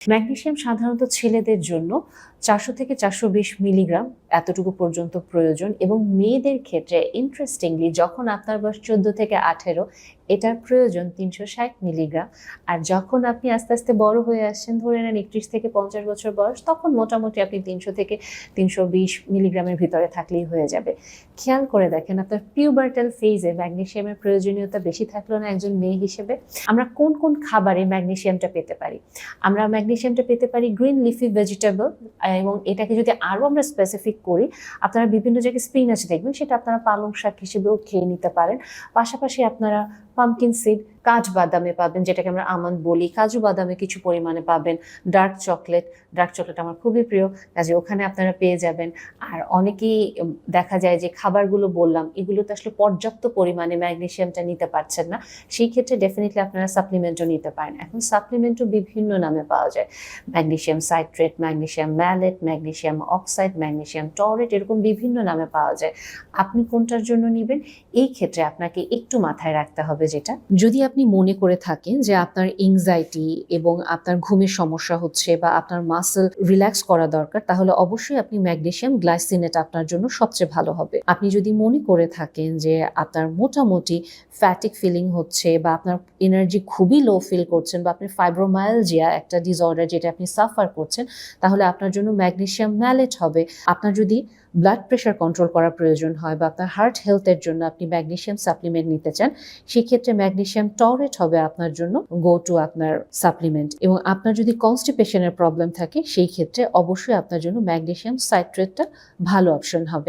Magnesium সাধারণত ছেলেদের জন্য চারশো থেকে চারশো বিশ মিলিগ্রাম এতটুকু পর্যন্ত প্রয়োজন এবং মেয়েদের ক্ষেত্রে ইন্টারেস্টিংলি যখন আপনার বয়স চোদ্দ থেকে আঠেরো এটার প্রয়োজন তিনশো ষাট মিলিগ্রাম। আর যখন আপনি আস্তে আস্তে বড় হয়ে আসছেন, ধরে নেন একত্রিশ থেকে পঞ্চাশ বছর বয়স, তখন মোটামুটি আপনি তিনশো থেকে তিনশো বিশ মিলিগ্রামের ভিতরে থাকলেই হয়ে যাবে। খেয়াল করে দেখেন, আপনার পিউবার্টাল ফেজে ম্যাগনেশিয়ামের প্রয়োজনীয়তা বেশি থাকল না একজন মেয়ে হিসেবে। আমরা কোন কোন খাবারে ম্যাগনেশিয়ামটা পেতে পারি? আমরা ম্যাগনেশিয়ামটা পেতে পারি গ্রিন লিফি ভেজিটেবল এবং এটাকে যদি আরও আমরা স্পেসিফিক করি, আপনারা বিভিন্ন জায়গায় স্পিনাচ দেখবেন, সেটা আপনারা পালং শাক হিসেবেও খেয়ে নিতে পারেন। পাশাপাশি আপনারা pumpkin seed. কাঠ বাদামে পাবেন, যেটাকে আমরা আমন্ড বলি। কাজু বাদামে কিছু পরিমাণে পাবেন ডার্ক চকলেট ডার্ক চকলেট আমার খুবই প্রিয়, কাজে ওখানে আপনারা পেয়ে যাবেন। আর অনেকেই দেখা যায় যে খাবারগুলো বললাম, এগুলো তো আসলে পর্যাপ্ত পরিমাণে ম্যাগনেশিয়ামটা নিতে পারছেন না। সেই ক্ষেত্রে ডেফিনেটলি আপনারা সাপ্লিমেন্টও নিতে পারেন। এখন সাপ্লিমেন্টও বিভিন্ন নামে পাওয়া যায়। Magnesium citrate magnesium malate magnesium oxide magnesium taurate এরকম বিভিন্ন নামে পাওয়া যায়। আপনি কোনটার জন্য নেবেন? এই ক্ষেত্রে আপনাকে একটু মাথায় রাখতে হবে যেটা। যদি আপনি মনে করে থাকেন যে আপনার এংজাইটি এবং আপনার ঘুমের সমস্যা হচ্ছে বা আপনার মাসেল রিল্যাক্স করা দরকার, তাহলে অবশ্যই আপনি ম্যাগনেশিয়াম গ্লাইসিনেট আপনার জন্য সবচেয়ে ভালো হবে। আপনি যদি মনে করে থাকেন যে আপনার মোটামুটি ফ্যাটিক ফিলিং হচ্ছে বা আপনার এনার্জি খুবই লো ফিল করছেন বা আপনি ফাইব্রোমায়ালজিয়া একটা ডিসঅর্ডার যেটা আপনি সাফার করছেন, তাহলে আপনার জন্য ম্যাগনেশিয়াম ম্যালেট হবে। আপনার যদি ব্লাড প্রেশার কন্ট্রোল করা প্রয়োজন হয় বা আপনার হার্ট হেলথের জন্য আপনি ম্যাগনেশিয়াম সাপ্লিমেন্ট নিতে চান, সেক্ষেত্রে ম্যাগনেশিয়াম টরেট হবে আপনার জন্য গো টু আপনার সাপ্লিমেন্ট এবং আপনার যদি কনস্টিপেশনের প্রবলেম থাকে, সেই ক্ষেত্রে অবশ্যই আপনার জন্য ম্যাগনেশিয়াম সাইট্রেটটা ভালো অপশন হবে।